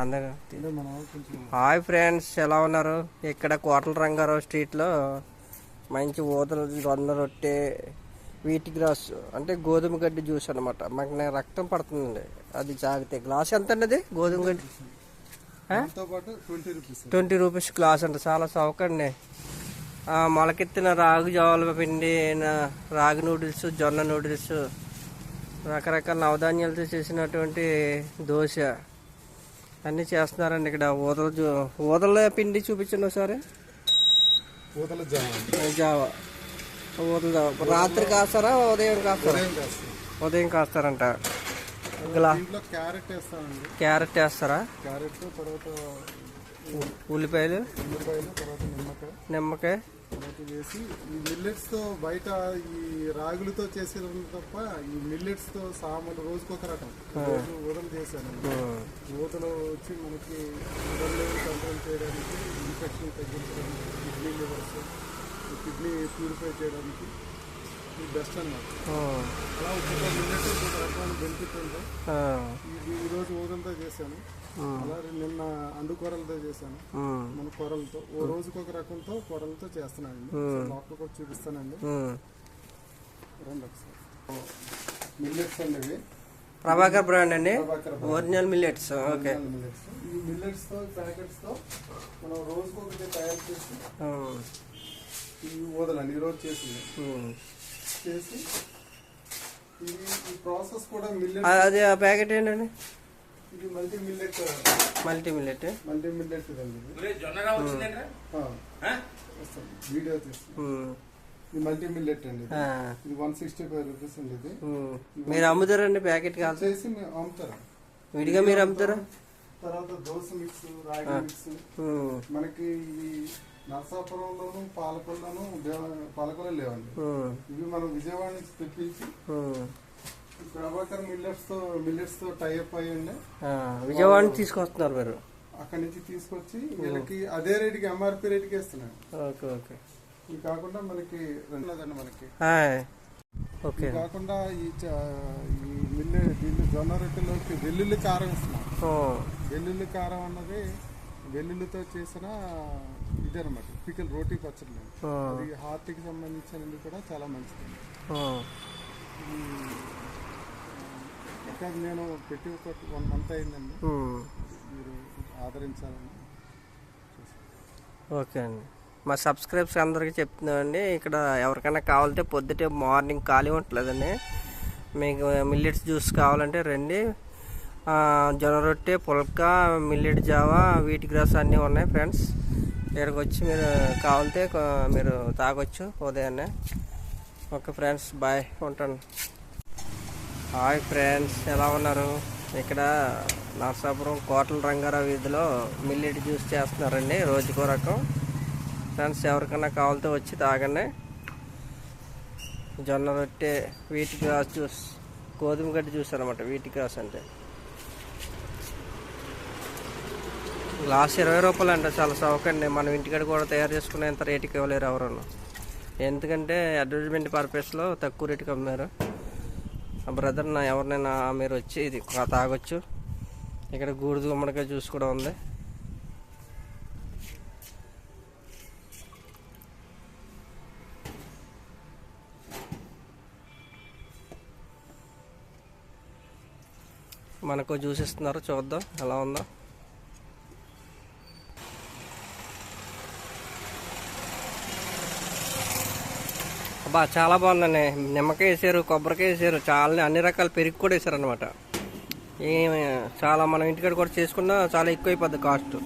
అందరు. Hi friends ఎలా ఉన్నారు? ఇక్కడ కోటల రంగారావు స్ట్రీట్లో మంచి ఊదలు జొన్న రొట్టె వీటి గ్రాస్ అంటే గోధుమ గడ్డి జ్యూస్ అనమాట మాకు నా రక్తం పడుతుందండి. అది తాగితే గ్లాస్ ఎంత అండి అది? గోధుమ గడ్డి? ట్వంటీ రూపీస్ గ్లాస్ అంట చాలా చౌకండి. మొలకెత్తిన రాగి జోల పిండి రాగి నూడిల్స్ జొన్న నూడిల్స్ రకరకాల నవధాన్యాలతో చేసినటువంటి దోశ. అన్నీ చేస్తున్నారండి ఇక్కడ. ఊదల ఊదల పిండి చూపించండి ఒకసారి. జావా. ఊదల జావా. రాత్రి కాస్తారా? ఉదయం కాస్తారా? ఉదయం కాస్తాం. ఉదయం కాస్తారంట. క్యారెట్ వేస్తారా? క్యారెట్ తర్వాత ఉల్లిపాయలు? నిమ్మకాయ. తర్వాత వేసి ఈ మిల్లెట్స్తో బయట ఈ రాగులతో చేసేది తప్ప ఈ మిల్లెట్స్తో సామాన్లు రోజుకొక రకం. రోజు ఊదలు చేశాను. ఊతలు వచ్చి మనకి లెవెల్ కంట్రోల్ చేయడానికి ఇన్ఫెక్షన్ తగ్గించడానికి కిడ్నీ లివర్స్ కిడ్నీ ప్యూరిఫై చేయడానికి బెస్ట్ ఉమ్. అలా ఒక్కొక్క మిల్లెట్ ఒక్కొక్క రకమైన బెనిఫిట్ ఉంటాయి ఆ. ఇది ఈ రోజు ఊదలతో చేశాను. అలాగే నిన్న అండు కూరలతో చేశాను. మన కూరలతో ఓ రోజుకి ఒక రకంతో కూరలతో చేస్తున్నానండి. లోపల కూడా చూపిస్తానండి. రండి ఒకసారి మిల్లెట్స్ అనేవి ప్రభాకర్ బ్రాండ్ అండి ఒరిజినల్ మిల్లెట్స్ ఓకే మిల్లెట్స్ ఈ మిల్లెట్స్తో ప్యాకెట్స్తో మనం రోజుకి ఒకటి తయారు చేసి. ఈ ఊదలండి ఈ రోజు చేసింది. చేసి ఇది ఈ ప్రాసెస్ కూడా ఆ- మిల్లెట్ అది ఆ ప్యాకెట్ ఏంటండి? ఇది multi millet multi millet multi millet ఇది. వీడియో తీస్తాం ఉమ్. ఇది మల్టీ మిల్లెట్ అండి ఇది. ఇది వన్ సిక్స్టీ ఫైవ్ రూపీస్ అండి ఇది. ఉమ్. మీరు అమ్ముతారండి ప్యాకెట్ కాదు చేసి మేము అమ్ముతారా. విడిగా మీరు అమ్ముతారా? తర్వాత దోశ మిక్స్ రాగి మిక్స్ ఉమ్. మనకి ఇవి నరసాపురంలోను పాలకొల్లోను పాలకొల్లు లేవండి. ఇవి మనం విజయవాడ నుంచి తెప్పించి ప్రభాకర్ మిల్లెట్స్తో మిల్లెట్స్తో టైఅప్ అయ్యండి విజయవాడ నుంచి తీసుకొస్తున్నారు మీరు? అక్కడి నుంచి తీసుకొచ్చి వీళ్ళకి అదే రేటుకి ఎంఆర్పి రేటుకి ఇస్తున్నాం ఓకే ఓకే. ఇది కాకుండా మనకి రెండోదండి మనకి. ఓకే. కాకుండా ఈ ఈ మిల్లె దీన్ని జొన్న రొట్టెలోకి వెల్లుల్లి కారం ఇస్తున్నాం. వెల్లుల్లి కారం అన్నది వెల్లుల్లితో చేసిన ఇది అనమాట పికిల్ రోటీ పచ్చడి. అది హార్ట్కి సంబంధించినది కూడా చాలా మంచిది. ఇంకా నేను పెట్టి ఒక వన్ మంత్ అయిందండి. మీరు ఆదరించాలని ఓకే అండి. మా సబ్స్క్రైబ్స్ అందరికీ చెప్తున్నామండి ఇక్కడ ఎవరికైనా కావాలంటే పొద్దుటే మార్నింగ్ ఖాళీ ఉంటలేదండి. మీకు మిల్లెట్స్ జ్యూస్ కావాలంటే రండి. జొన్న రొట్టె పుల్కా మిల్లెట్ జావా వీటి గ్రాస్ అన్నీ ఉన్నాయి ఫ్రెండ్స్. ఇక్కడికి వచ్చి మీరు కావాలంటే మీరు తాగొచ్చు ఉదయాన్నే. Okay friends bye. ఉంటాను. హాయ్ ఫ్రెండ్స్ ఎలా ఉన్నారు? ఇక్కడ నరసాపురం కోటల రంగారావు వీధిలో మిల్లెట్ జ్యూస్ చేస్తున్నారండి రోజుకో రకం. ఫ్రెండ్స్ ఎవరికైనా కావాలితే వచ్చి తాగండి. జొన్న రొట్టె వీటి గ్రాస్ జ్యూస్ గోధుమ గడ్డి జ్యూస్ అనమాట వీటి గ్రాస్ అంటే. లాస్ట్ ఇరవై రూపాయలు అంట చాలా చౌకండి. మనం ఇంటికాడ కూడా తయారు చేసుకునేంత రేటుకి ఇవ్వలేరు ఎవరన్నా ఎందుకంటే అడ్వర్టైజ్మెంట్ పర్పస్లో తక్కువ రేటుకి అమ్మారు. ఆ బ్రదర్ నా ఎవరినైనా మీరు వచ్చి ఇది తాగొచ్చు. ఇక్కడ గూడుదు గుమ్మడికాయ జ్యూస్ కూడా ఉంది. మనకు జ్యూస్ ఇస్తున్నారు చూద్దాం ఎలా ఉందో. బా చాలా బాగుందండి. నిమ్మకాయ వేసారు కొబ్బరికాయ వేసారు చాలా అన్ని రకాల పెరుగు కూడా వేసారు అనమాట ఏమి చాలా మనం ఇంటికాడ కూడా చేసుకున్నా చాలా ఎక్కువ అయిపోద్ది కాస్ట్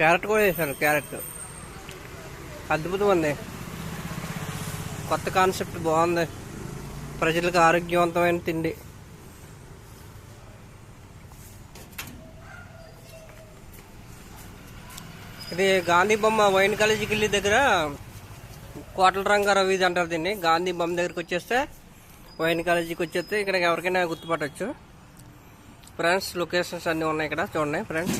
క్యారెట్ కూడా వేసారు క్యారెట్. అద్భుతం ఉంది కొత్త కాన్సెప్ట్ బాగుంది. ప్రజలకు ఆరోగ్యవంతమైన తిండి. ఇది గాంధీ బొమ్మ వైన్ కాలేజీకి వెళ్ళి దగ్గర కోటల రంగారావు ఇది అంటారు దీన్ని. గాంధీ బొమ్మ దగ్గరికి వచ్చేస్తే వైన్ కాలేజీకి వచ్చేస్తే ఇక్కడ ఎవరికైనా గుర్తుపట్టచ్చు. ఫ్రెండ్స్ లొకేషన్స్ అన్నీ ఉన్నాయి ఇక్కడ. చూడండి ఫ్రెండ్స్.